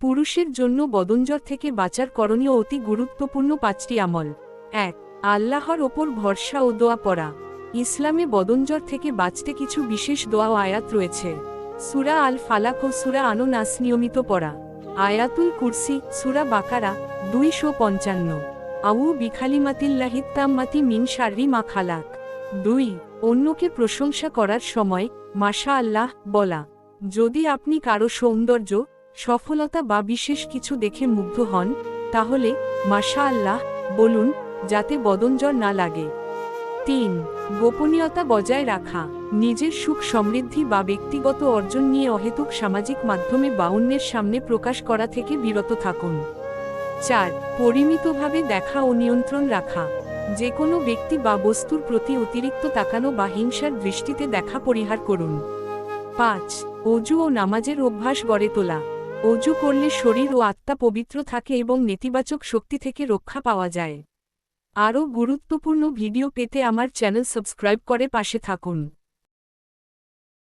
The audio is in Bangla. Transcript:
পুরুষের জন্য বদনজর থেকে বাঁচার করণীয় অতি গুরুত্বপূর্ণ পাঁচটি আমল। এক, আল্লাহর ওপর ভরসা ও দোয়া পড়া। ইসলামে বদনজর থেকে বাঁচতে কিছু বিশেষ দোয়া ও আয়াত রয়েছে। সুরা আল ফালাক ও সুরা আনো নাস নিয়মিত পড়া। আয়াতুল কুরসি, সুরা বাকারা, দুইশো পঞ্চান্ন। আউ বিখালিমাতিল্লাহিত্তাম্মাতি মিন শার্রি মা খালাক। দুই, অন্যকে প্রশংসা করার সময় মাশা আল্লাহ বলা। যদি আপনি কারও সৌন্দর্য সফলতা বা বিশেষ কিছু দেখে মুগ্ধ হন, তাহলে মাশা আল্লাহ বলুন, যাতে বদনজর না লাগে। তিন, গোপনীয়তা বজায় রাখা, নিজের সুখ সমৃদ্ধি বা ব্যক্তিগত অর্জন নিয়ে অহেতুক সামাজিক মাধ্যমে বাউন্নের সামনে প্রকাশ করা থেকে বিরত থাকুন। চার, পরিমিতভাবে দেখা ও নিয়ন্ত্রণ রাখা যে কোনো ব্যক্তি বা বস্তুর প্রতি অতিরিক্ত তাকানো বা হিংসার দৃষ্টিতে দেখা পরিহার করুন। পাঁচ, অজু ও নামাজের অভ্যাস গড়ে তোলা অজু করলে শরীর ও আত্মা পবিত্র থাকে এবং নেতিবাচক শক্তি থেকে রক্ষা পাওয়া যায়। আরও গুরুত্বপূর্ণ ভিডিও পেতে আমার চ্যানেল সাবস্ক্রাইব করে পাশে থাকুন।